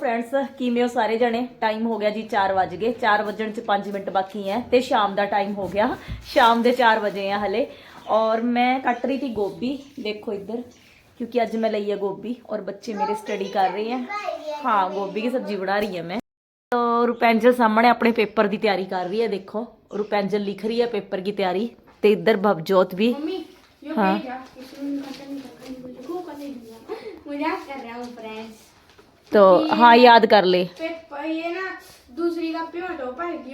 Friends ਕਿਵੇਂ ਹੋ ਸਾਰੇ ਜਣੇ ਟਾਈਮ ਹੋ ਗਿਆ ਜੀ 4 ਵਜ ਗਏ 4 ਵਜਣ ਚ 5 ਮਿੰਟ ਬਾਕੀ ਹੈ ਤੇ ਸ਼ਾਮ ਦਾ ਟਾਈਮ ਹੋ ਗਿਆ ਸ਼ਾਮ ਦੇ 4 ਵਜੇ ਆ ਹਲੇ ਔਰ ਮੈਂ ਕੱਟ ਰਹੀ थी ਗੋਭੀ ਦੇਖੋ ਇੱਧਰ क्योंकि ਅੱਜ ਮੈਂ ਲਈ ਹੈ ਗੋਭੀ ਔਰ ਬੱਚੇ ਮੇਰੇ ਸਟੱਡੀ ਕਰ ਰਹੇ हैं हाँ गोभी की सब्जी बना रही है मैं तो रुपेंजल सामने अपने पेपर की तैयारी कर रही है देखो रुपेंजल लिख रही है पेपर की तैयारी ਤੇ ਇੱਧਰ ਭਵਜੋਤ भी मम्मी यो हाँ। तो हाँ याद कर ले। ये ना दूसरी का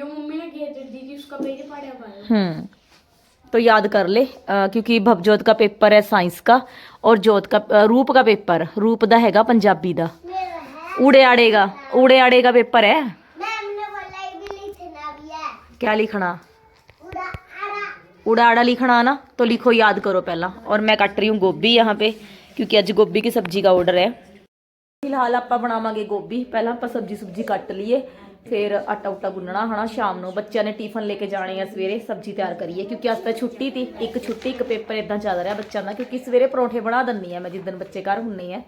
मम्मी ने उसका हम्म, तो याद कर ले आ, क्योंकि भवजोत का पेपर है साइंस का और जोत का रूप का पेपर रूप का हैगा पंजाबी का उड़े आड़े का उड़े आड़े का पेपर है। क्या लिखना? उड़ा आड़ा। लिखना ना तो लिखो याद करो पहला। और मैं कट रही हूँ गोभी यहाँ पे क्योंकि आज गोभी की सब्ज़ी का ऑर्डर है। ਫਿਲਹਾਲ ਆਪਾਂ ਬਣਾਵਾਂਗੇ ਗੋਭੀ। ਪਹਿਲਾਂ ਆਪਾਂ ਸਬਜੀ ਸੁਬਜੀ ਕੱਟ ਲਈਏ, ਫਿਰ ਆਟਾ ਉਟਾ ਗੁੰਨਣਾ, ਹਨਾ, ਸ਼ਾਮ ਨੂੰ। ਬੱਚਿਆਂ ਨੇ ਟਿਫਨ ਲੈ ਕੇ ਜਾਣੇ ਆ ਸਵੇਰੇ, ਸਬਜੀ ਤਿਆਰ ਕਰੀਏ, ਕਿਉਂਕਿ ਅੱਜ ਤਾਂ ਛੁੱਟੀ ਤੀ, ਇੱਕ ਛੁੱਟੀ, ਇੱਕ ਪੇਪਰ ਇਦਾਂ ਚੱਲ ਰਿਹਾ ਬੱਚਿਆਂ ਦਾ, ਕਿਉਂਕਿ ਸਵੇਰੇ ਪਰੌਂਠੇ ਬਣਾ ਦਿੰਨੀ ਆ ਮੈਂ ਜਿੱਦਣ ਬੱਚੇ ਘਰ ਹੁੰਨੇ ਆ।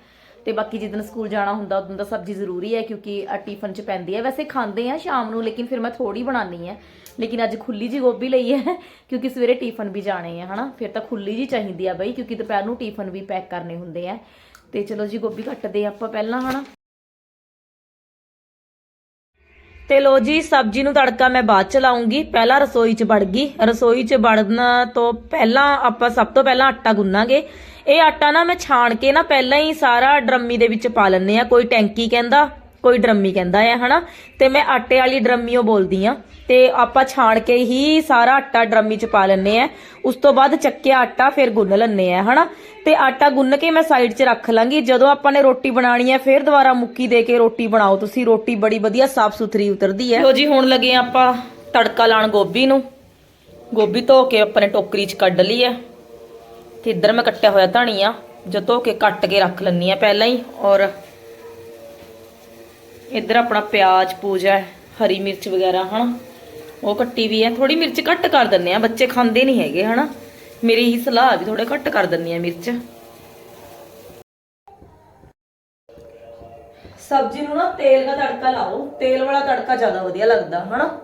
ਤੇ ਬਾਕੀ ਜਿੱਦਣ ਸਕੂਲ ਜਾਣਾ ਹੁੰਦਾ ਉਦੋਂ ਤਾਂ ਸਬਜੀ ਜ਼ਰੂਰੀ ਹੈ ਕਿਉਂਕਿ ਟਿਫਨ 'ਚ ਪੈਂਦੀ ਹੈ ਵੈਸੇ ਖਾਂਦੇ ਆ ਸ਼ਾਮ ਨੂੰ, ਲੇਕਿਨ ਫਿਰ ਮੈਂ ਥੋੜੀ ਬਣਾਉਣੀ ਹੈ ਲੇਕਿਨ ਅੱਜ ਖੁੱਲੀ ਜੀ ਗੋਭੀ ਲਈ ਹੈ ਕਿਉਂਕਿ ਸਵੇਰੇ ਟਿਫਨ ਵੀ ਜਾਣੇ ਆ, ਹਨਾ। ਫਿਰ ਤਾਂ ਖੁੱਲੀ ਜੀ ਚਾਹੀਦੀ ਆ ਬਈ, ਕਿਉਂਕਿ ਦੁਪਹਿਰ ਨੂੰ ਟਿਫਨ ਵੀ ਪੈਕ ਕਰਨੇ ਹੁੰਦੇ ਆ। ਤੇ ਚਲੋ ਜੀ ਗੋਭੀ ਕੱਟਦੇ ਆਪਾਂ ਪਹਿਲਾਂ, ਹਨਾ? ਤੇ ਲੋ ਜੀ, ਸਬਜ਼ੀ ਨੂੰ ਤੜਕਾ ਮੈਂ ਬਾਅਦ ਚ ਲਾਉਂਗੀ। ਪਹਿਲਾਂ ਰਸੋਈ ਚ ਵੜ ਗਈ। ਰਸੋਈ ਚ ਵੜਨ ਤੋਂ ਪਹਿਲਾਂ ਆਪਾਂ ਸਭ ਤੋਂ ਪਹਿਲਾਂ ਆਟਾ ਗੁੰਨਾਂਗੇ। ਇਹ ਆਟਾ ਨਾ ਮੈਂ ਛਾਣ ਕੇ ਨਾ ਪਹਿਲਾਂ ਹੀ ਸਾਰਾ ਡਰਮੀ ਦੇ ਵਿੱਚ ਪਾ ਲੈਂਦੇ ਆ ਕੋਈ ਟੈਂਕੀ ਕਹਿੰਦਾ, ਕੋਈ ਡਰਮੀ ਕਹਿੰਦਾ ਆ, ਹਨਾ? ਤੇ ਮੈਂ ਆਟੇ ਵਾਲੀ ਡਰਮੀਓ ਬੋਲਦੀ ਆ ਤੇ ਆਪਾਂ ਛਾਣ ਕੇ ਹੀ ਸਾਰਾ ਆਟਾ ਡਰਮੀ ਚ ਪਾ ਲੈਣੇ ਆ। ਉਸ ਤੋਂ ਬਾਅਦ ਚੱਕਿਆ ਆਟਾ, ਫਿਰ ਗੁੰਨ ਲੈਣੇ ਆ, ਹਨਾ? ਤੇ ਆਟਾ ਗੁੰਨ ਕੇ ਮੈਂ ਸਾਈਡ 'ਚ ਰੱਖ ਲਾਂਗੀ। ਜਦੋਂ ਆਪਾਂ ਨੇ ਰੋਟੀ ਬਣਾਣੀ ਹੈ ਫਿਰ ਦੁਬਾਰਾ ਮੁੱਕੀ ਦੇ ਕੇ ਰੋਟੀ ਬਣਾਓ ਤੁਸੀਂ। ਰੋਟੀ ਬੜੀ ਵਧੀਆ ਸਾਫ਼ ਸੁਥਰੀ ਉਤਰਦੀ ਹੈ ਲੋ ਜੀ, ਹੁਣ ਲੱਗੇ ਆਪਾਂ ਤੜਕਾ ਲਾਣ ਗੋਭੀ ਨੂੰ। ਗੋਭੀ ਧੋ ਕੇ ਆਪਾਂ ਨੇ ਟੋਕਰੀ 'ਚ ਕੱਢ ਲਈ ਹੈ ਤੇ ਇੱਧਰ ਮੈਂ ਕੱਟਿਆ ਹੋਇਆ ਧਨੀਆ। ਜੋ ਧੋ ਕੇ ਕੱਟ ਕੇ ਰੱਖ ਲੈਣੀ ਆ ਪਹਿਲਾਂ ਹੀ। ਔਰ ਇੱਧਰ ਆਪਣਾ ਪਿਆਜ਼, ਪੂਜਾ, ਹਰੀ ਮਿਰਚ ਵਗੈਰਾ, ਹਨਾ? ਉਹ ਕੱਟੀ ਵੀ ਹੈ ਥੋੜੀ ਮਿਰਚ ਘੱਟ ਕਰ ਦਿੰਨੇ ਆ ਬੱਚੇ ਖਾਂਦੇ ਨਹੀਂ ਹੈਗੇ, ਹਨਾ? ਮੇਰੀ ਹੀ ਸਲਾਹ ਵੀ ਥੋੜੇ ਘੱਟ ਕਰ ਦਿੰਨੀ ਆ ਮਿਰਚ। ਸਬਜ਼ੀ ਨੂੰ ਨਾ ਤੇਲ ਦਾ ਤੜਕਾ ਲਾਓ, ਤੇਲ ਵਾਲਾ ਤੜਕਾ ਜ਼ਿਆਦਾ ਵਧੀਆ ਲੱਗਦਾ, ਹਨਾ?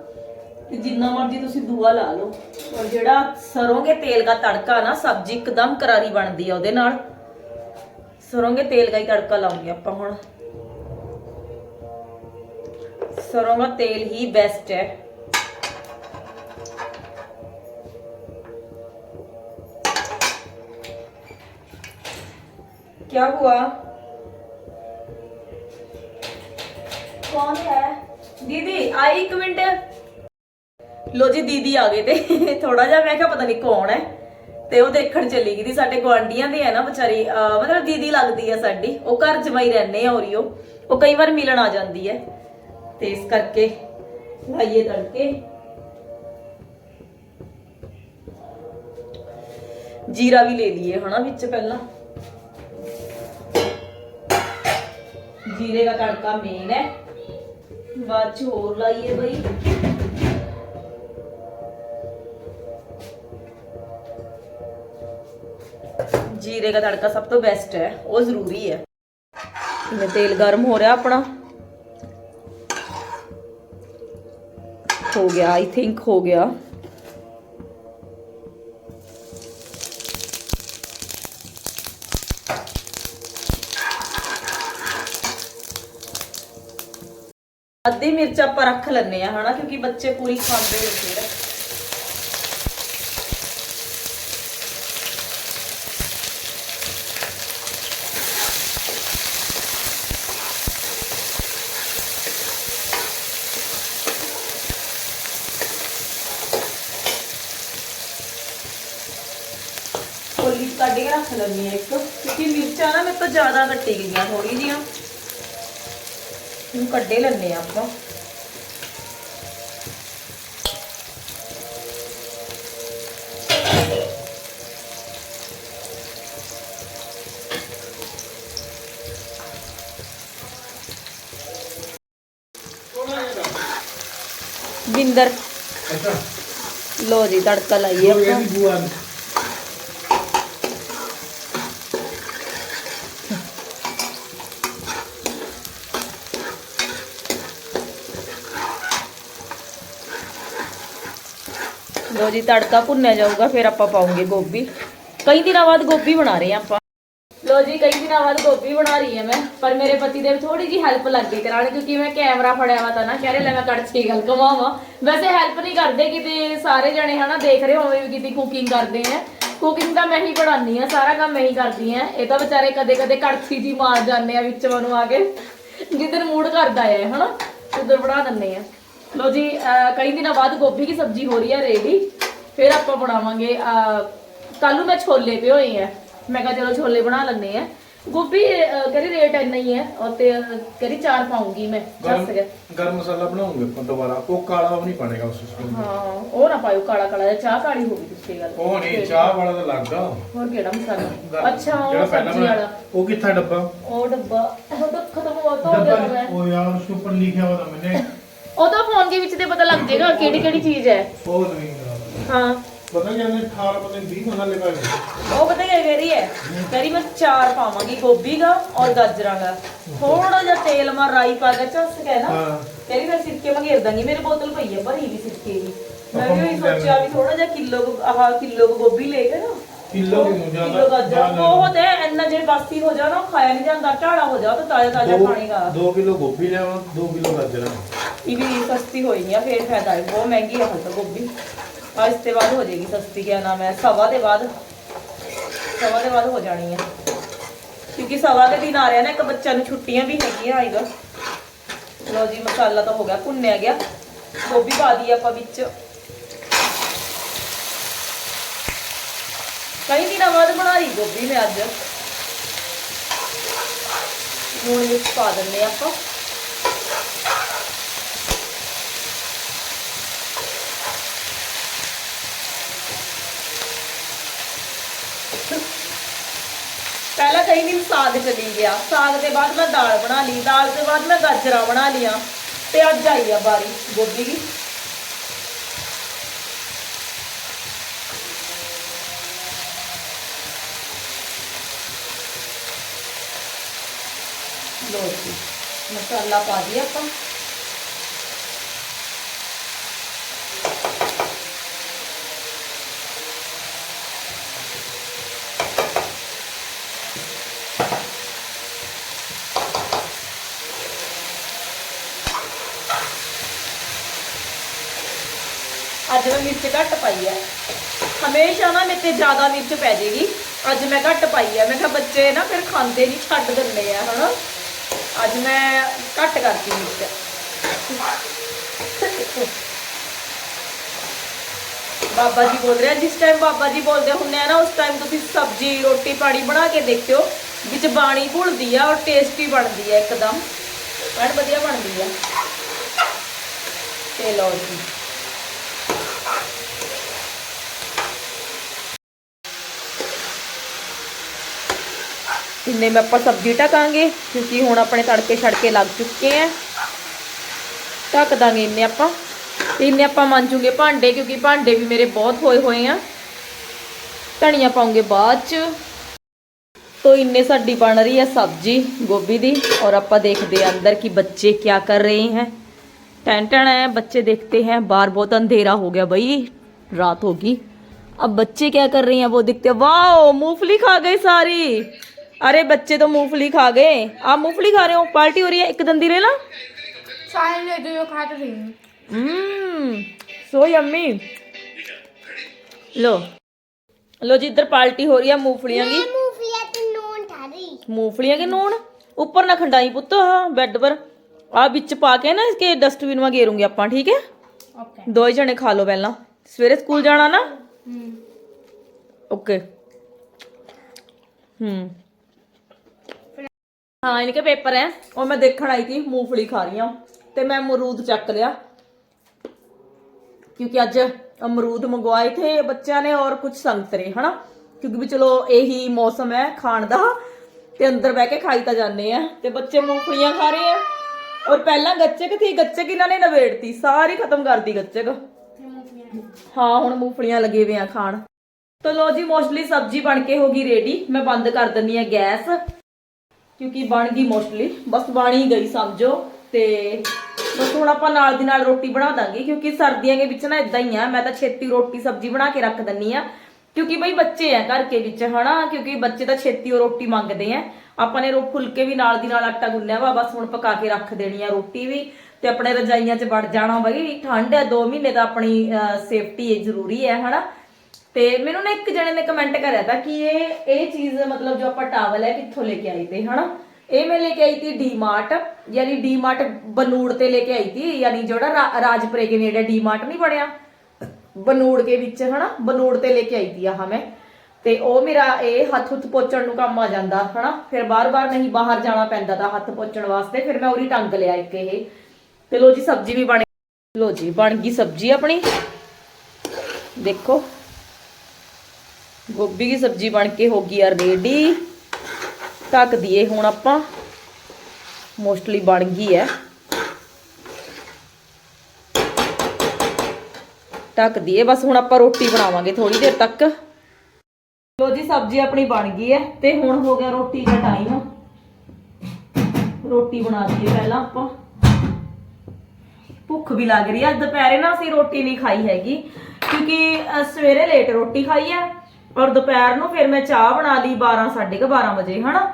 ਤੇ ਜਿੰਨਾ ਮਰਜ਼ੀ ਤੁਸੀਂ ਦੂਆ ਲਾ ਲਓ ਔਰ ਜਿਹੜਾ ਸਰੋਂਗੇ ਤੇਲ ਦਾ ਤੜਕਾ ਨਾ, ਸਬਜ਼ੀ ਇੱਕਦਮ ਕਰਾਰੀ ਬਣਦੀ ਆ ਉਹਦੇ ਨਾਲ। ਸਰੋਂਗੇ ਤੇਲ ਦਾ ਹੀ ਤੜਕਾ ਲਾਉਂਗੇ ਆਪਾਂ ਹੁਣ। ਸਰੋਂ ਦਾ ਤੇਲ ਹੀ ਬੈਸਟ ਹੈ। क्या हुआ कौन है दीदी आई एक मिनट ਲੋ ਜੀ ਦੀਦੀ ਆ ਗਏ ਤੇ ਥੋੜਾ ਜਿਹਾ ਮੈਂ ਕਿਹਾ ਪਤਾ ਨਹੀਂ ਕੌਣ ਹੈ ਤੇ ਉਹ ਦੇਖਣ ਚੱਲੀ ਗਈ ਦੀ ਸਾਡੇ ਗਵਾਂਢੀਆਂ ਦੇ ਹੈ ਨਾ ਵਿਚਾਰੀ ਅਹ ਮਤਲਬ ਦੀਦੀ ਲੱਗਦੀ ਹੈ ਸਾਡੀ ਉਹ ਘਰ ਜਮਾਈ ਰਹਿੰਦੇ ਆ ਔਰੀਓ ਉਹ ਕਈ ਵਾਰ ਮਿਲਣ ਆ ਜਾਂਦੀ ਹੈ ਤੇ ਇਸ ਕਰਕੇ ਲਾਈਏ ਤੜਕੇ ਜੀਰਾ ਵੀ ਲੈ ਲਈਏ ਹਨਾ ਵਿੱਚ ਪਹਿਲਾਂ ਜੀਰੇ ਦਾ ਤੜਕਾ ਮੇਨ ਹੈ ਬਾਅਦ ਚ ਹੋਰ ਲਾਈਏ ਬਈ ਜੀਰੇ ਦਾ ਤੜਕਾ ਸਭ ਤੋਂ ਬੈਸਟ ਹੈ ਉਹ ਜ਼ਰੂਰੀ ਹੈ ਇਹ ਤੇਲ ਗਰਮ ਹੋ ਰਿਹਾ ਆਪਣਾ ਹੋ ਗਿਆ ਆਈ ਥਿੰਕ ਹੋ ਅੱਧੀ ਮਿਰਚ ਆਪਾਂ ਰੱਖ ਲੈਨੇ ਆ ਹਨਾ, ਕਿਉਂਕਿ ਬੱਚੇ ਪੂਰੀ ਖਾਂਦੇ ਨਹੀਂ ਫਿਰ। ਕੋਲੀ ਕੱਢ ਕੇ ਰੱਖ ਲੈਣੀ ਆ ਇੱਕ, ਕਿਉਂਕਿ ਮਿਰਚਾਂ ਨਾ ਮੇਰੇ ਤੋਂ ਜ਼ਿਆਦਾ ਕੱਟੀ ਗਈਆਂ ਥੋੜੀ ਜੀਆਂ ਇਹਨੂੰ ਕੱਢੇ ਲੈਣੇ ਆ ਆਪਾਂ। ਬਿੰਦਰ। ਲੋ ਜੀ ਤੜਕਾ ਲਾਈਏ ਆਪਾਂ। ਵੀ ਲੋ ਜੀ, ਤੜਕਾ ਭੁੰਨਿਆ ਜਾਊਗਾ, ਫਿਰ ਆਪਾਂ ਪਾਉਂਗੇ ਗੋਭੀ। ਕਈ ਦਿਨਾਂ ਬਾਅਦ ਗੋਭੀ ਬਣਾ ਰਹੇ ਹਾਂ ਆਪਾਂ। ਲੋ ਜੀ, ਕਈ ਦਿਨਾਂ ਬਾਅਦ ਗੋਭੀ ਬਣਾ ਰਹੀ ਹਾਂ ਮੈਂ, ਪਰ ਮੇਰੇ ਪਤੀ ਦੇ ਥੋੜੀ ਜੀ ਹੈਲਪ ਲੱਗ ਗਈ ਕਿਉਂਕਿ ਮੈਂ ਕੈਮਰਾ ਫੜਿਆ ਵਾ ਤਾਂ ਨਾ, ਕਹਿ ਰਹੇ ਲੈ ਮੈਂ ਕੜਛੀ ਗੱਲ ਕਮਾਵਾਂ ਵੈਸੇ ਹੈਲਪ ਨਹੀਂ ਕਰਦੇ ਕਿਤੇ, ਸਾਰੇ ਜਣੇ ਹਨਾ ਦੇਖ ਰਹੇ ਹੋਵੇ ਵੀ ਕਿਤੇ ਕੁਕਿੰਗ ਕਰਦੇ ਆ। ਕੁਕਿੰਗ ਤਾਂ ਮੈਂ ਹੀ ਬਣਾਉਣੀ ਆ ਸਾਰਾ ਕੰਮ ਮੈਂ ਹੀ ਕਰਦੀ ਆ ਇਹ ਤਾਂ ਵਿਚਾਰੇ ਕਦੇ ਕਦੇ ਕੜਛੀ ਜੀ ਮਾਰ ਜਾਂਦੇ ਆ ਵਿੱਚ ਮੈਨੂੰ ਆ ਕੇ ਜਿੱਦਨ ਮੂਡ ਕਰਦਾ ਹੈ ਹਨਾ ਉਧਰ ਬਣਾ ਦਿੰਦੇ ਆ। ਲੋ ਜੀ ਕਈ ਦਿਨਾਂ ਬਾਅਦ ਗੋਭੀ ਦੀ ਸਬਜ਼ੀ ਹੋ ਰਹੀ ਹੈ ਰੈਡੀ। ਫਿਰ ਆਪਾਂ ਬਣਾਵਾਂਗੇ ਕੱਲ ਨੂੰ ਮੈਂ ਛੋਲੇ ਪਏ ਹੋਏ ਆ। ਮੈਂ ਕਿਹਾ ਚਲੋ ਛੋਲੇ ਬਣਾ ਲੈਂਦੇ ਆ। ਗੋਭੀ ਕਰੀ ਰੇਟ ਇੰਨਾ ਹੀ ਹੈ ਔਰ ਤੇ ਕਰੀ ਚਾਰ ਪਾਉਂਗੀ ਮੈਂ ਦੱਸ ਗਿਆ ਗਰਮ ਮਸਾਲਾ ਬਣਾਉਂਗੇ ਆਪਾਂ ਦੁਬਾਰਾ ਉਹ ਕਾਲਾ ਉਹ ਨਹੀਂ ਪਾਣੇਗਾ ਉਸ ਵਿੱਚ। ਹਾਂ ਉਹ ਨਾ ਪਾਇਓ ਕਾਲਾ ਕਾਲਾ ਜਿਹਾ, ਚਾਹ ਕਾਲੀ ਹੋ ਗਈ ਤੁਸੀਂ ਗੱਲ। ਉਹ ਨਹੀਂ ਚਾਹ ਵਾਲਾ ਤਾਂ ਲੱਗਦਾ। ਹੋਰ ਕਿਹੜਾ ਮਸਾਲਾ? ਅੱਛਾ ਜਿਹੜਾ ਉਹ ਪਹਿਲਾਂ ਸਬਜ਼ੀ ਵਾਲਾ। ਉਹ ਕਿੱਥਾ ਡੱਬਾ? ਉਹ ਡੱਬਾ ਉਹ ਤਾਂ ਖਤਮ ਹੋ ਗਿਆ ਮੈਂ। ਉਹ ਯਾਰ ਉਸ ਉੱਪਰ ਲਿਖਿਆ ਹੋਇਆ ਤਾਂ ਮੈਨੇ। ਉਹ ਤਾਂ ਫੋਨ ਦੇ ਵਿੱਚ ਤੇ ਪਤਾ ਲੱਗ ਜਾਏਗਾ ਕਿਹੜੀ ਕਿਹੜੀ ਚੀਜ਼ ਹੈ। ਉਹ ਨਹੀਂ। ਹਾਂ। ਪਤਾ ਇਹਨੇ 18 ਪਤਾ ਨਹੀਂ 20 ਮਸਾਲੇ ਪਾਏ ਹੋਏ। ਉਹ ਪਤਾ ਕੀ ਕਰੀ ਹੈ? ਕਰੀ ਮੈਂ ਚਾਰ ਪਾਵਾਂਗੀ ਗੋਭੀ ਦਾ ਔਰ ਗਾਜਰਾਂ ਦਾ। ਥੋੜਾ ਜਿਹਾ ਤੇਲ ਮਾ ਰਾਈ ਪਾ ਕੇ ਚਸ ਕੇ ਨਾ ਹਾਂ। ਤੇਰੀ ਮੈਂ ਸਿਰਕੇ ਮੈਂ ਘੇਰ ਦਾਂਗੀ ਮੇਰੀ ਬੋਤਲ ਪਈ ਹੈ ਭਰੀ ਵੀ ਸਿਰਕੇ ਦੀ। ਮੈਂ ਵੀ ਉਹੀ ਸੋਚਿਆ ਵੀ ਥੋੜਾ ਜਿਹਾ ਕਿਲੋ ਕੁ- ਆਹ ਕਿਲੋ ਕੁ ਗੋਭੀ ਲੈ ਕੇ ਨਾ ਕਿਲੋ ਕਿਲੋ ਜ਼ਿਆਦਾ ਕਿਲੋ ਗਾਜਰਾਂ ਜ਼ਿਆਦਾ। ਬਹੁਤ ਹੈ ਇੰਨਾ ਜੇ ਬਾਸੀ ਹੋ ਜਾ ਨਾ ਉਹ ਖਾਇਆ ਨਹੀਂ ਜਾਂਦਾ ਝਾੜਾ ਹੋ ਜਾ ਤਾਂ ਤਾਜ਼ਾ ਤਾਜ਼ਾ ਦੋ- ਖਾਣੇਗਾ ਦੋ ਕਿਲੋ ਗੋਭੀ ਲਿਆਵਾਂ 2 ਕਿਲੋ ਗਾਜਰਾਂ ਇਹ ਵੀ ਸਸਤੀ ਹੋਈ ਨਹੀਂ ਆ ਫੇਰ ਫਾਇਦਾ ਹੈ ਬਹੁਤ ਮਹਿੰਗੀ ਹੈ ਹਲ ਗੋਭੀ। ਆ ਇਸ ਤੇ ਬਾਅਦ ਹੋ ਜਾਏਗੀ ਸਸਤੀ ਕਿਆ ਨਾਮ ਹੈ ਸਵਾ ਦੇ ਬਾਅਦ ਸਵਾ ਦੇ ਬਾਅਦ ਹੋ ਜਾਣੀ ਹੈ ਕਿਉਂਕਿ ਸਵਾ ਦੇ ਦਿਨ ਆ ਰਿਹਾ ਨਾ ਇੱਕ ਬੱਚਾ ਨੂੰ ਛੁੱਟੀਆਂ ਵੀ ਹੈਗੀਆਂ ਆਏਗਾ ਲੋ ਜੀ ਮਸਾਲਾ ਤਾਂ ਹੋ ਗਿਆ ਭੁੰਨਿਆ ਗਿਆ। ਗੋਭੀ ਪਾ ਦੀ ਆਪਾਂ ਵਿੱਚ। ਕਈ ਦਿਨਾਂ ਬਾਅਦ ਬਣਾ ਰਹੀ ਗੋਭੀ ਮੈਂ ਅੱਜ। ਲੂਣ ਵਿੱਚ ਪਾ ਦਿੰਦੇ ਹਾਂ ਆਪਾਂ। ਪਹਿਲਾਂ ਕਈ ਦਿਨ ਸਾਗ ਚਲੀ ਗਿਆ। ਸਾਗ ਦੇ ਬਾਅਦ ਮੈਂ ਦਾਲ ਬਣਾ ਲਈ। ਦਾਲ ਦੇ ਬਾਅਦ ਮੈਂ ਗਾਜਰਾਂ ਬਣਾ ਲੀਆਂ ਤੇ ਅੱਜ ਆਈ ਆ ਬਾਰੀ ਗੋਭੀ। ਦੀ ਲੋ ਜੀ। ਮਸਾਲਾ ਪਾ ਦਿਆ ਆਪਾਂ। ਅੱਜ ਮੈਂ ਮਿਰਚ ਘੱਟ ਪਾਈ ਹੈ। ਹਮੇਸ਼ਾ ਨਾ ਮੇਰੇ ਤੇ ਜ਼ਿਆਦਾ ਮਿਰਚ ਪੈ ਜੇਗੀ। ਅੱਜ ਮੈਂ ਘੱਟ ਪਾਈ ਹੈ। ਮੈਂ ਕਿਹਾ ਬੱਚੇ ਨਾ ਫਿਰ ਖਾਂਦੇ ਨਹੀਂ ਛੱਡ ਦਿੰਦੇ ਆ, ਹਨਾ? ਅੱਜ ਮੈਂ ਘੱਟ ਕਰਤੀ ਮਿਰਚ। ਬਾਬਾ ਜੀ ਬੋਲ ਰਿਹਾ ਜਿਸ ਟਾਈਮ ਬਾਬਾ ਜੀ ਬੋਲਦੇ ਹੁੰਦੇ ਆ ਨਾ, ਉਸ ਟਾਈਮ ਤੁਸੀਂ ਸਬਜ਼ੀ, ਰੋਟੀ ਪਾਣੀ ਬਣਾ ਕੇ ਦੇਖਿਓ, ਵਿੱਚ ਬਾਣੀ ਭੁੱਲਦੀ ਆ ਔਰ ਟੇਸਟੀ ਬਣਦੀ ਆ ਇੱਕਦਮ। ਬੜ ਵਧੀਆ ਬਣਦੀ ਆ। ਤੇ ਲਓ ਜੀ। ਇੰਨੇ ਮੈਂ ਆਪਾਂ ਸਬਜ਼ੀ ਢਕਾਂਗੇ ਕਿਉਂਕਿ ਹੁਣ ਆਪਣੇ ਤੜਕੇ ਛੜਕੇ ਲੱਗ ਚੁੱਕੇ ਆ ਢੱਕ ਦਾਂਗੇ ਇੰਨੇ ਆਪਾਂ ਤੇ ਇੰਨੇ ਆਪਾਂ ਮਾਂਜੂਗੇ ਭਾਂਡੇ ਕਿਉਂਕਿ ਭਾਂਡੇ ਵੀ ਮੇਰੇ ਬਹੁਤ ਹੋਏ ਹੋਏ ਆ ਧਨੀਆ ਪਾਉਂਗੇ ਬਾਅਦ ਚ ਤੋ ਇੰਨੇ ਸਾਡੀ ਬਣ ਰਹੀ ਹੈ ਸਬਜ਼ੀ ਗੋਭੀ ਦੀ और ਆਪਾਂ देखते हैं अंदर कि बच्चे क्या कर रहे हैं टन टन है बच्चे देखते हैं बाहर बहुत अंधेरा हो गया भाई रात होगी अब बच्चे क्या कर रहे हैं वो दिखते हैं वाओ मूंगफली खा गए सारी अरे बच्चे तो मूंगफली खा गए आप मूंगफली खा रहे हो पार्टी हो रही है एक दंदी ले ला सारे ले दो जो खा तो रही हूँ हम्म सो यम्मी लो लो जी इधर पार्टी हो रही है मूंगफलियां की मूंगफलियां तो नून थारी मूंगफलियां के ਨੂਣ ਉੱਪਰ ਨਾ ਖੰਡਾਈ ਪੁੱਤ ਹਾਂ ਬੈੱਡ ਪਰ ਆ ਵਿੱਚ ਪਾ ਕੇ ਨਾ ਇਸਕੇ ਡਸਟਬਿਨ ਮਾ ਗੇਰੂੰਗੇ ਆਪਾਂ ਠੀਕ ਹੈ ओके ਦੋ ਹੀ ਜਣੇ ਖਾ ਲਓ ਪਹਿਲਾਂ ਸਵੇਰੇ ਸਕੂਲ ਜਾਣਾ ਨਾ ओके हम्म ਹਾਂ ਇਨਕੇ ਪੇਪਰ ਹੈ। ਉਹ ਮੈਂ ਦੇਖਣ ਆਈ ਸੀ, ਮੂੰਗਫਲੀ ਖਾ ਰਹੀ ਹਾਂ। ਤੇ ਮੈਂ ਅਮਰੂਦ ਚੱਕ ਲਿਆ। ਕਿਉਂਕਿ ਅੱਜ ਅਮਰੂਦ ਮੰਗਵਾਏ ਥੇ ਬੱਚਿਆਂ ਨੇ ਔਰ ਕੁਝ ਸੰਤਰੇ ਹਨਾ? ਕਿਉਂਕਿ ਵੀ ਚਲੋ, ਇਹੀ ਮੌਸਮ ਹੈ ਖਾਣ ਦਾ। ਤੇ ਅੰਦਰ ਬਹਿ ਕੇ ਖਾਈ ਤਾਂ ਜਾਂਦੇ ਆ। ਤੇ ਬੱਚੇ ਮੂੰਗਫਲੀਆਂ ਖਾ ਰਹੇ ਆ। ਔਰ ਪਹਿਲਾਂ ਗੱਚਕ ਥੀ, ਗੱਚਕ ਇਹਨਾਂ ਨੇ ਨਵੇੜਤੀ ਸਾਰੀ ਖਤਮ ਕਰਦੀ ਗੱਚਕ। ਹਾਂ, ਹੁਣ ਮੂੰਗਫਲੀਆਂ ਲੱਗੇ ਵੇ ਆ ਖਾਣ। ਤੋ ਲੋ ਜੀ, ਮੋਸਟਲੀ ਸਬਜ਼ੀ ਬਣ ਕੇ ਹੋ ਗਈ ਰੈਡੀ। ਮੈਂ ਬੰਦ ਕਰ ਦਿੰਨੀ ਆ ਗੈਸ। ਕਿਉਂਕਿ ਬਣ ਗਈ ਮੋਸਟਲੀ ਬਸ ਬਣ ਹੀ ਗਈ, ਸਮਝੋ। ਤੇ ਬਸ ਹੁਣ ਆਪਾਂ ਨਾਲ ਦੀ ਨਾਲ ਰੋਟੀ ਬਣਾ ਦਾਂਗੇ, ਕਿਉਂਕਿ ਸਰਦੀਆਂ ਦੇ ਵਿੱਚ ਨਾ ਇਦਾਂ ਹੀ ਆ, ਮੈਂ ਤਾਂ ਛੇਤੀ ਰੋਟੀ ਸਬਜ਼ੀ ਬਣਾ ਕੇ ਰੱਖ ਦਿੰਨੀ ਆ। ਕਿਉਂਕਿ ਬਈ ਬੱਚੇ ਆ ਘਰ ਕੇ ਵਿੱਚ, ਹਨਾ? ਕਿਉਂਕਿ ਬੱਚੇ ਤਾਂ ਛੇਤੀ ਉਹ ਰੋਟੀ ਮੰਗਦੇ ਆ। ਆਪਾਂ ਨੇ ਰੋ, ਫੁਲਕੇ ਵੀ ਨਾਲ ਦੀ ਨਾਲ ਆਟਾ ਗੁੰਨਿਆ ਵਾ, ਬਸ ਹੁਣ ਪਕਾ ਕੇ ਰੱਖ ਦੇਣੀ ਆ ਰੋਟੀ ਵੀ। ਤੇ ਆਪਣੇ ਰਜਾਈਆਂ 'ਚ ਵੜ ਜਾਣਾ ਬਈ, ਠੰਡ ਹੈ 2 ਮਹੀਨੇ ਤਾਂ ਆਪਣੀ ਸੇਫਟੀ ਜ਼ਰੂਰੀ ਹੈ ਹਨਾ? ਤੇ ਮੈਨੂੰ ਨਾ ਇੱਕ ਜਣੇ ਨੇ ਕਮੈਂਟ ਕਰਿਆ ਤਾਂ ਕਿ ਇਹ ਇਹ ਚੀਜ਼ ਮਤਲਬ ਜੋ ਆਪਾਂ ਟਾਵਲ ਹੈ, ਕਿੱਥੋਂ ਲੈ ਕੇ ਆਈ ਤੇ, ਹਨਾ? ਇਹ ਮੈਂ ਲੈ ਕੇ ਆਈ ਤੀ ਡੀਮਾਰਟ ਯਾਨੀ ਡੀਮਾਰਟ ਬਨੂੜ ਤੇ ਲੈ ਕੇ ਆਈ ਤੀ, ਯਾਨੀ ਜਿਹੜਾ ਰਾਜਪੁਰੇ ਕੇ ਨੇੜੇ ਡੀਮਾਰਟ ਨਹੀਂ ਬਣਿਆ? ਬਨੂੜ ਕੇ ਵਿੱਚ, ਹਨਾ? ਬਨੂੜ ਤੇ ਲੈ ਕੇ ਆਈ ਤੀ ਆਹ ਮੈਂ। ਤੇ ਉਹ ਮੇਰਾ ਇਹ ਹੱਥ ਹੁੱਥ ਪੋਚਣ ਨੂੰ ਕੰਮ ਆ ਜਾਂਦਾ, ਹਨਾ? ਫਿਰ ਬਾਰ-ਬਾਰ ਨਹੀਂ ਬਾਹਰ ਜਾਣਾ ਪੈਂਦਾ ਤਾਂ ਹੱਥ ਪੋਚਣ ਵਾਸਤੇ, ਫਿਰ ਮੈਂ ਉਹਦੀ ਟੰਗ ਲਿਆ ਇੱਕ ਇਹ। ਤੇ ਲੋ ਜੀ, ਸਬਜ਼ੀ ਵੀ ਬਣ ਲੋ ਜੀ, ਬਣ ਗਈ ਸਬਜ਼ੀ ਆਪਣੀ। ਦੇਖੋ। ਗੋਭੀ ਦੀ ਸਬਜ਼ੀ ਬਣ ਕੇ ਹੋ ਗਈ ਆ ਰੈਡੀ ਢੱਕ ਦਈਏ ਹੁਣ ਆਪਾਂ। ਮੋਸਟਲੀ ਬਣ ਗਈ ਹੈ। ਢੱਕ ਦਈਏ। ਬਸ ਹੁਣ ਆਪਾਂ ਰੋਟੀ ਬਣਾਵਾਂਗੇ ਥੋੜੀ ਦੇਰ ਤੱਕ। ਲੋ ਜੀ, ਸਬਜ਼ੀ ਆਪਣੀ ਬਣ ਗਈ ਹੈ ਤੇ ਹੁਣ ਹੋ ਗਿਆ ਰੋਟੀ ਦਾ ਟਾਈਮ ਰੋਟੀ ਬਣਾ ਦਈਏ ਪਹਿਲਾਂ ਆਪਾਂ। ਭੁੱਖ ਵੀ ਲੱਗ ਰਹੀ ਹੈ। ਦੁਪਹਿਰੇ ਨਾ ਅਸੀਂ ਰੋਟੀ ਨਹੀਂ ਖਾਈ ਹੈਗੀ, ਕਿਉਂਕਿ ਸਵੇਰੇ ਲੇਟ ਰੋਟੀ ਖਾਈ ਹੈ। ਔਰ ਦੁਪਹਿਰ ਨੂੰ ਫਿਰ ਮੈਂ ਚਾਹ ਬਣਾ ਲਈ 12 12:30 ਵਜੇ, ਹਨਾ?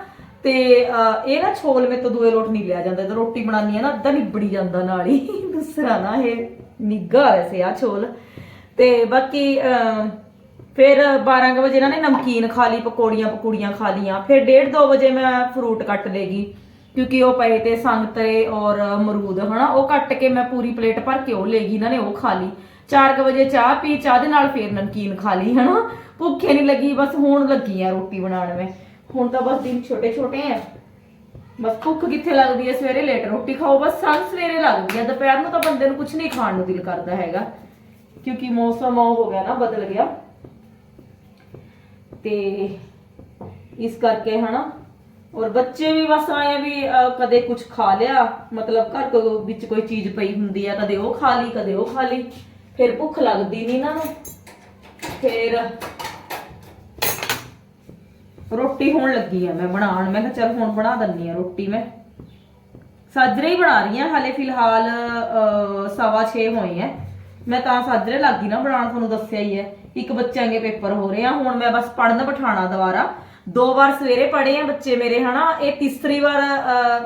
ਤੇ ਇਹ ਨਾ ਛੋਲ ਮੇ ਤੋਂ ਦੂਏ ਲੋਟ ਨਹੀਂ ਲਿਆ ਜਾਂਦਾ। ਜਦੋਂ ਰੋਟੀ ਬਣਾਉਣੀ ਹੈ ਨਾ, ਅੱਧਾ ਨਿਬੜੀ ਜਾਂਦਾ ਨਾਲ ਹੀ। ਦੂਸਰਾ ਨਾ ਇਹ ਨਿੱਗਾ ਵੈਸੇ ਆ ਛੋਲ। ਤੇ ਬਾਕੀ ਫਿਰ 12 ਵਜੇ ਇਹਨਾਂ ਨੇ ਨਮਕੀਨ ਖਾ ਲਈ, ਪਕੌੜੀਆਂ ਪਕੌੜੀਆਂ ਖਾ ਲੀਆਂ ਫਿਰ 1:30 2 ਵਜੇ ਮੈਂ ਫਰੂਟ ਕੱਟ ਲੇਗੀ ਕਿਉਂਕਿ ਉਹ ਪਏ ਤੇ ਸੰਗਤਰੇ ਔਰ ਅਮਰੂਦ, ਹਨਾ? ਉਹ ਕੱਟ ਕੇ ਮੈਂ ਪੂਰੀ ਪਲੇਟ ਭਰ ਕੇ ਉਹ ਲੇਗੀ ਇਹਨਾਂ ਨੇ ਉਹ ਖਾ ਲਈ। 4 ਕੁ ਵਜੇ ਚਾਹ ਪੀ, ਚਾਹ ਦੇ ਨਾਲ ਫੇਰ ਨਮਕੀਨ ਖਾ ਲਈ, ਹਨਾ? ਭੁੱਖੇ ਨਹੀਂ ਲੱਗੀ, ਬਸ ਹੁਣ ਲੱਗੀ ਆ ਰੋਟੀ ਬਣਾਉਣ ਮੈਂ। ਹੁਣ ਤਾਂ ਬਸ ਦਿਨ ਛੋਟੇ ਛੋਟੇ ਆ। ਬਸ ਭੁੱਖ ਕਿੱਥੇ ਲੱਗਦੀ ਹੈ ਸਵੇਰੇ ਲੇਟ ਰੋਟੀ ਖਾਓ, ਬਸ ਸਾਂਝ ਸਵੇਰੇ ਲੱਗਦੀ ਹੈ ਦੁਪਹਿਰ ਨੂੰ ਤਾਂ ਬੰਦੇ ਨੂੰ ਕੁਝ ਨਹੀਂ ਖਾਣ ਨੂੰ ਦਿਲ ਕਰਦਾ ਹੈਗਾ। ਕਿਉਂਕਿ ਮੌਸਮ ਉਹ ਹੋ ਗਿਆ ਨਾ, ਬਦਲ ਗਿਆ। ਤੇ ਇਸ ਕਰਕੇ ਹਨਾ, ਔਰ ਬੱਚੇ ਵੀ ਬਸ ਆਏ ਵੀ ਕਦੇ ਕੁਝ ਖਾ ਲਿਆ। ਮਤਲਬ ਘਰ ਕੋ ਵਿੱਚ ਕੋਈ ਚੀਜ਼ ਪਈ ਹੁੰਦੀ ਆ, ਕਦੇ ਉਹ ਖਾ ਲਈ, ਕਦੇ ਉਹ ਖਾ ਲਈ। ਫਿਰ ਭੁੱਖ ਲੱਗਦੀ ਨਹੀਂ ਇਹਨਾਂ ਨੂੰ। ਫਿਰ ਰੋਟੀ ਹੋਣ ਲੱਗੀ ਆ, ਮੈਂ ਬਣਾਉਣ, ਮੈਂ ਕਿਹਾ ਚਲ ਹੁਣ ਬਣਾ ਦਿੰਨੀ ਆ ਰੋਟੀ ਮੈਂ। ਸਾਜਰੇ ਹੀ ਬਣਾ ਰਹੀ ਆ, ਹਾਲੇ ਫਿਲਹਾਲ ਸਵਾ 6 ਹੋਏ ਆ। ਮੈਂ ਤਾਂ ਸਾਜਰੇ ਲੱਗੀ ਨਾ ਬਣਾਉਣ, ਤੁਹਾਨੂੰ ਦੱਸਿਆ ਹੀ ਹੈ ਇੱਕ ਬੱਚਿਆਂ ਦੇ ਪੇਪਰ ਹੋ ਰਹੇ ਆ, ਹੁਣ ਮੈਂ ਬਸ ਪੜਨ ਬਿਠਾਣਾ ਦੁਬਾਰਾ। ਦੋ ਵਾਰ ਸਵੇਰੇ ਪੜ੍ਹੇ ਆ ਬੱਚੇ ਮੇਰੇ, ਹਨਾ? ਇਹ ਤੀਸਰੀ ਵਾਰ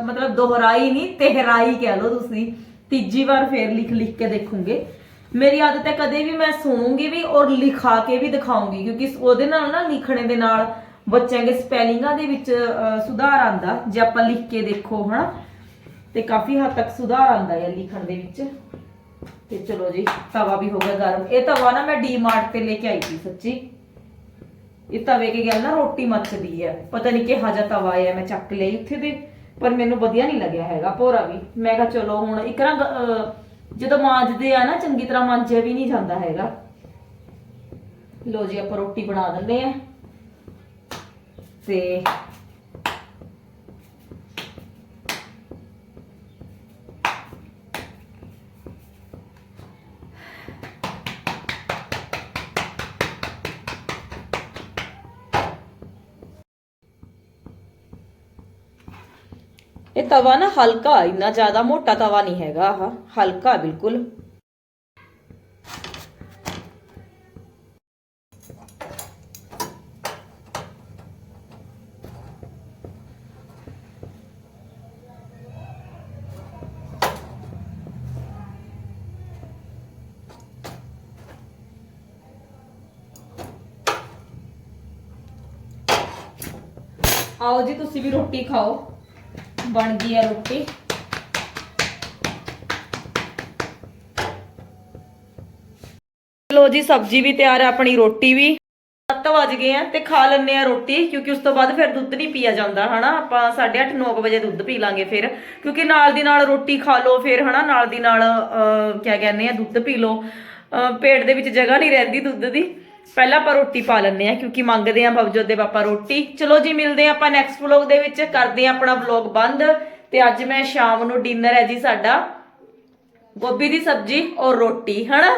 ਮਤਲਬ ਦੁਹਰਾਈ ਨਹੀਂ, ਤਹਿਰਾਈ ਕਹਿ ਲਓ ਤੁਸੀਂ। ਤੀਜੀ ਵਾਰ ਫੇਰ ਲਿਖ ਲਿਖ ਕੇ ਦੇਖੂਗੇ। ਮੇਰੀ ਆਦਤ ਹੈ ਕਦੇ ਵੀ ਮੈਂ ਸੁਣੂਗੀ ਵੀ ਔਰ ਲਿਖਾ ਕੇ ਵੀ ਦਿਖਾਉਂਗੀ, ਕਿਉਂਕਿ ਉਹਦੇ ਨਾਲ ਨਾ ਲਿਖਣੇ ਦੇ ਨਾਲ ਬੱਚਿਆਂ ਦੇ ਸਪੈਲਿੰਗਾਂ ਦੇ ਵਿੱਚ ਸੁਧਾਰ ਆਂਦਾ ਜੇ ਆਪਾਂ ਲਿਖ ਕੇ ਦੇਖੋ, ਹਨਾ? ਤੇ ਕਾਫੀ ਹੱਦ ਤੱਕ ਸੁਧਾਰ ਆਂਦਾ ਹੈ ਲਿਖਣ ਦੇ ਵਿੱਚ। ਤੇ ਚਲੋ ਜੀ, ਤਵਾ ਵੀ ਹੋ ਗਿਆ ਗਰਮ। ਇਹ ਤਵਾ ਨਾ ਮੈਂ ਡੀਮਾਰਟ ਤੇ ਲੈ ਕੇ ਆਈ ਸੀ, ਸੱਚੀ। ਇਹ ਤਵੇ ਕੇ ਗੱਲ ਨਾ ਰੋਟੀ ਮੱਚਦੀ ਹੈ। ਪਤਾ ਨਹੀਂ ਕਿਹਾ ਜਿਹਾ ਤਵਾ ਹੈ, ਮੈਂ ਚੱਕ ਲਈ ਉੱਥੇ ਤੇ, ਪਰ ਮੈਨੂੰ ਵਧੀਆ ਨਹੀਂ ਲੱਗਿਆ ਹੈਗਾ, ਭੋਰਾ ਵੀ। ਮੈਂ ਕਿਹਾ ਚਲੋ ਹੁਣ ਇੱਕ ਨਾ ਜਦੋਂ ਮਾਂਜਦੇ ਆ ਨਾ, ਚੰਗੀ ਤਰ੍ਹਾਂ ਮਾਂਜਿਆ ਵੀ ਨਹੀਂ ਜਾਂਦਾ ਹੈਗਾ। ਲੋ ਜੀ, ਆਪਾਂ ਰੋਟੀ ਬਣਾ ਦਿੰਦੇ ਆ ਤੇ ਇਹ ਤਵਾ ਨਾ ਹਲਕਾ ਇੰਨਾ ਜ਼ਿਆਦਾ ਮੋਟਾ ਤਵਾ ਨਹੀਂ ਹੈਗਾ ਆਹ ਹਲਕਾ ਬਿਲਕੁਲ। ਆਓ ਜੀ ਤੁਸੀਂ ਵੀ ਰੋਟੀ ਖਾਓ। ਬਣ ਗਈ ਹੈ ਰੋਟੀ। ਲੋ ਜੀ ਸਬਜ਼ੀ ਵੀ ਤਿਆਰ ਹੈ ਆਪਣੀ ਰੋਟੀ ਵੀ। 7 ਵਜ ਗਏ ਆ ਤੇ ਖਾ ਲੈਣੇ ਆ ਰੋਟੀ ਕਿਉਂਕਿ ਉਸ ਤੋਂ ਬਾਅਦ ਫਿਰ ਦੁੱਧ ਨਹੀਂ ਪੀਆ ਜਾਂਦਾ ਹਨਾ? ਆਪਾਂ 8:30 9 ਵਜੇ ਦੁੱਧ ਪੀ ਲਾਂਗੇ ਫਿਰ। ਕਿਉਂਕਿ ਨਾਲ ਦੀ ਨਾਲ ਰੋਟੀ ਖਾ ਲਓ ਫਿਰ ਹਨਾ? ਨਾਲ ਦੀ ਨਾਲ ਅਹ, ਕਿਆ ਕਹਿੰਦੇ ਆ ਦੁੱਧ ਪੀ ਲਓ। ਪੇਟ ਦੇ ਵਿੱਚ ਜਗ੍ਹਾ ਨਹੀਂ ਰਹਿੰਦੀ ਦੁੱਧ ਦੀ। ਪਹਿਲਾਂ ਆਪਾਂ ਰੋਟੀ ਪਾ ਲੈਂਦੇ ਆ ਕਿਉਂਕਿ ਮੰਗਦੇ ਆ ਬਵਜੋਤ ਦੇ ਪਾਪਾ ਰੋਟੀ। ਚਲੋ ਜੀ, ਮਿਲਦੇ ਆ ਆਪਾਂ ਨੈਕਸਟ ਵਲੌਗ ਦੇ ਵਿੱਚ। ਕਰਦੇ ਆ ਆਪਣਾ ਵਲੌਗ ਬੰਦ। ਤੇ ਅੱਜ ਮੈਂ ਸ਼ਾਮ ਨੂੰ ਡਿਨਰ ਹੈ ਜੀ ਸਾਡਾ। ਗੋਭੀ ਦੀ ਸਬਜ਼ੀ ਔਰ ਰੋਟੀ, ਹਨਾ?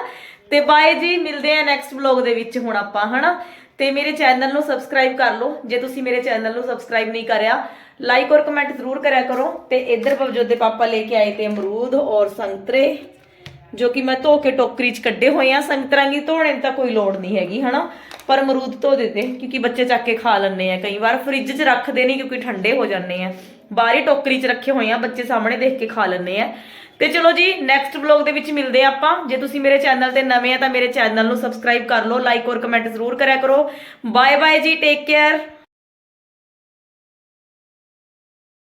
ਤੇ ਬਾਏ ਜੀ, ਮਿਲਦੇ ਆ ਨੈਕਸਟ ਵਲੌਗ ਦੇ ਵਿੱਚ ਹੁਣ ਆਪਾਂ, ਹਨਾ? ਤੇ ਮੇਰੇ ਚੈਨਲ ਨੂੰ ਸਬਸਕ੍ਰਾਈਬ ਕਰ ਲਓ। ਜੇ ਤੁਸੀਂ ਮੇਰੇ ਚੈਨਲ ਨੂੰ ਸਬਸਕ੍ਰਾਈਬ ਨਹੀਂ ਕਰਿਆ ਲਾਈਕ ਔਰ ਕਮੈਂਟ ਜ਼ਰੂਰ ਕਰਿਆ ਕਰੋ। ਤੇ ਇੱਧਰ ਭਵਜੋਤ ਦੇ ਪਾਪਾ ਲੈ ਕੇ ਆਏ ਤੇ ਅਮਰੂਦ ਔਰ ਸੰਤਰੇ। ਜੋ ਕਿ ਮੈਂ ਧੋ ਕੇ ਟੋਕਰੀ 'ਚ ਕੱਢੇ ਹੋਏ ਆ ਸੰਤਰਾਂ ਦੀ ਧੋਣੇ ਦੀ ਤਾਂ ਕੋਈ ਲੋੜ ਨਹੀਂ ਹੈਗੀ, ਹਨਾ? ਪਰ ਅਮਰੂਦ ਧੋ ਦਿੱਤੇ, ਕਿਉਂਕਿ ਬੱਚੇ ਚੱਕ ਕੇ ਖਾ ਲੈਂਦੇ ਆ। ਕਈ ਵਾਰ ਫ੍ਰਿਜ 'ਚ ਰੱਖਦੇ ਨਹੀਂ, ਕਿਉਂਕਿ ਠੰਡੇ ਹੋ ਜਾਂਦੇ ਆ। ਬਾਹਰੀ ਟੋਕਰੀ 'ਚ ਰੱਖੇ ਹੋਏ ਆ, ਬੱਚੇ ਸਾਹਮਣੇ ਦੇਖ ਕੇ ਖਾ ਲੈਂਦੇ ਆ। ਤੇ ਚਲੋ ਜੀ ਨੈਕਸਟ ਵਲੌਗ ਦੇ ਵਿੱਚ ਮਿਲਦੇ ਆ ਆਪਾਂ। ਜੇ ਤੁਸੀਂ ਮੇਰੇ ਚੈਨਲ ਤੇ ਨਵੇਂ ਆ, ਤਾਂ ਮੇਰੇ ਚੈਨਲ ਨੂੰ ਸਬਸਕ੍ਰਾਈਬ ਕਰ ਲਓ ਲਾਈਕ ਔਰ ਕਮੈਂਟ ਜ਼ਰੂਰ ਕਰਿਆ ਕਰੋ। ਬਾਏ ਬਾਏ ਜੀ ਟੇਕ ਕੇਅਰ